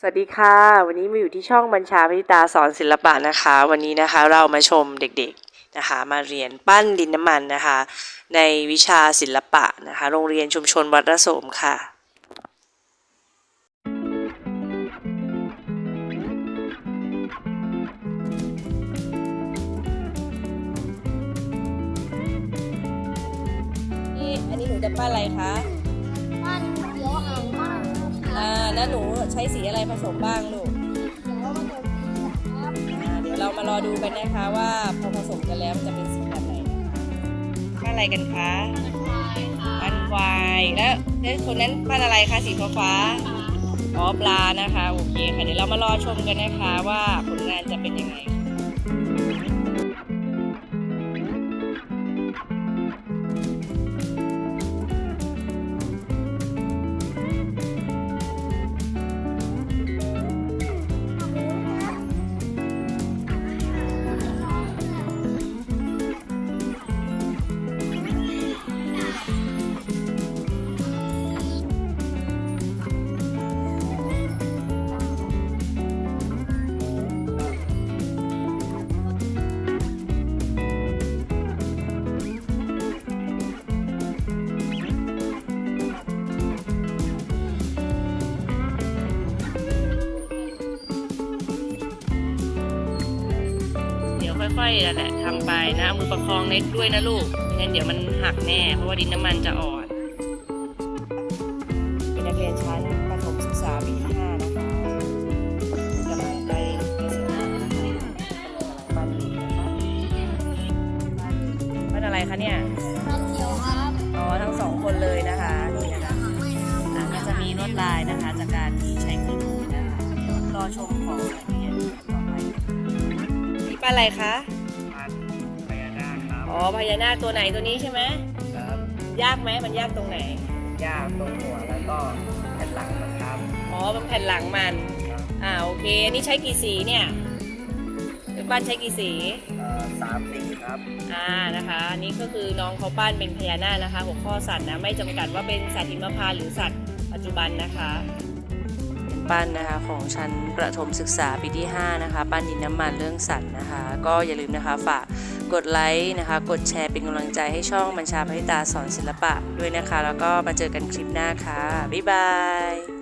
สวัสดีค่ะ วันนี้มาอยู่ที่ช่องบัญชาพิตาสอนศิลปะนะคะ วันนี้นะคะเรามาชมเด็กๆนะคะมาเรียนปั้นดินน้ำมันนะคะ ในวิชาศิลปะนะคะ โรงเรียนชุมชนวัดระโสมค่ะนี่อันนี้หนูจะปั้นอะไรคะ แล้วหนูใช้สีอะไรผสมบ้างลูกเขียวมันจะมีครับอ่าเดี๋ยวเรามารอดูกันนะคะว่าพอผสมกันแล้วมันจะเป็นสีแบบไหนนะคะปั้นอะไรกันคะปั้นควายแล้วแล้วคนนั้นปั้นอะไรคะสีฟ้าฟ้าๆอ๋อปลานะคะโอเคค่ะเดี๋ยวเรามารอชมกันนะคะว่าผลงานจะเป็นยังไง ค่อยๆนั่นแหละทำไปนะเอามือประคองเน็ตด้วยนะลูกไม่งั้นเดี๋ยวมันหักแน่ เพราะว่าดินน้ำมันจะอ่อนเป็นนักเรียนชั้นประถมศึกษาปีที่ห้านะคะกำลังไปเกษตรนะคะบ้านอยู่นะคะบ้านอะไรคะเนี่ยบ้านเขียวครับอ๋อทั้งสองคนเลยนะคะนี่นะคะอะก็จะมีลวดลายนะคะจากการที่ใช้เครื่องมือนะคะรอชมของ อะไรคะพันพญานาคครับอ๋อพญานาคตัวไหนตัวนี้ใช่ไหมครับ ยากไหมมันยากตรงไหนย่างตรงหัวแล้วก็แผ่นหลังนะครับ อ๋อเป็นแผ่นหลังมันอ่าโอเคนี่ใช้กี่สีเนี่ยเป็นบ้านใช้กี่สีเอ่อสามสีครับอ่านะคะอันนี่ก็คือน้องเขาปั้นเป็นพญานาคนะคะ หัวข้อสัตว์นะไม่จำกัดว่าเป็นสัตว์หิมพานต์หรือสัตว์ปัจจุบันนะคะเปั้นนะคะของชั้นประถมศึกษาปีที่ 5 นะคะ ปั้นดินน้ำมันเรื่องสัตว์นะคะ ก็อย่าลืมนะคะฝากกดไลค์นะคะ กดแชร์เป็นกำลังใจให้ช่องบัญชาพิตาสอนศิลปะด้วยนะคะ แล้วก็มาเจอกันคลิปหน้าค่ะ บ๊ายบาย